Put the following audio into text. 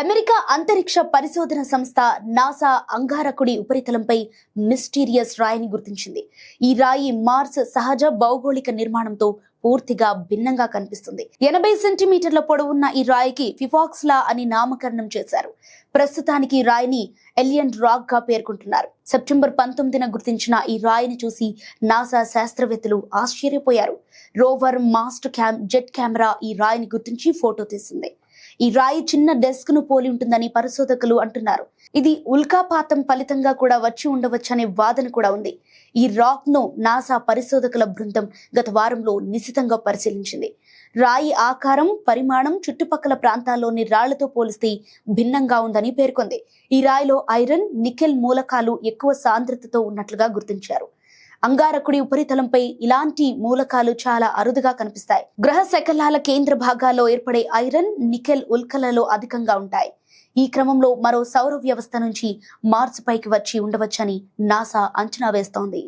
America అంతరిక్ష పరిశోధన సంస్థ నాసా అంగారకుడి ఉపరితలంపై మిస్టీరియస్ రాయిని గుర్తించింది. ఈ రాయి మార్స్ సహజ భౌగోళిక నిర్మాణంతో పూర్తిగా భిన్నంగా కనిపిస్తుంది. ఎనభై సెంటీమీటర్ల పొడవున్న ఈ రాయికి ఫిఫాక్స్లా అని నామకరణం చేశారు. ప్రస్తుతానికి రాయిని ఎలియన్ రాక్గా పేర్కొంటున్నారు. సెప్టెంబర్ పంతొమ్మిదిన గుర్తించిన ఈ రాయిని చూసి నాసా శాస్త్రవేత్తలు ఆశ్చర్యపోయారు. Rover mast cam Z camera ఈ రాయిని గుర్తించి ఫోటో తీసింది. ఈ రాయి చిన్న డెస్క్ను పోలి ఉంటుందని పరిశోధకులు అంటున్నారు. ఇది ఉల్కాపాతం ఫలితంగా కూడా వచ్చి ఉండవచ్చనే వాదన కూడా ఉంది. ఈ రాక్ను నాసా పరిశోధకుల బృందం గత వారంలో నిశితంగా పరిశీలించింది. రాయి ఆకారం పరిమాణం చుట్టుపక్కల ప్రాంతాల్లోని రాళ్ళతో పోలిస్తే భిన్నంగా ఉందని పేర్కొంది. ఈ రాయిలో ఐరన్ నికెల్ మూలకాలు ఎక్కువ సాంద్రతతో ఉన్నట్లుగా గుర్తించారు. అంగారకుడి ఉపరితలంపై ఇలాంటి మూలకాలు చాలా అరుదుగా కనిపిస్తాయి. గ్రహ శకలాల కేంద్ర భాగాల్లో ఏర్పడే ఐరన్ నికెల్ ఉల్కలలో అధికంగా ఉంటాయి. ఈ క్రమంలో మరో సౌర వ్యవస్థ నుంచి మార్స్ పైకి వచ్చి ఉండవచ్చని నాసా అంచనా వేస్తోంది.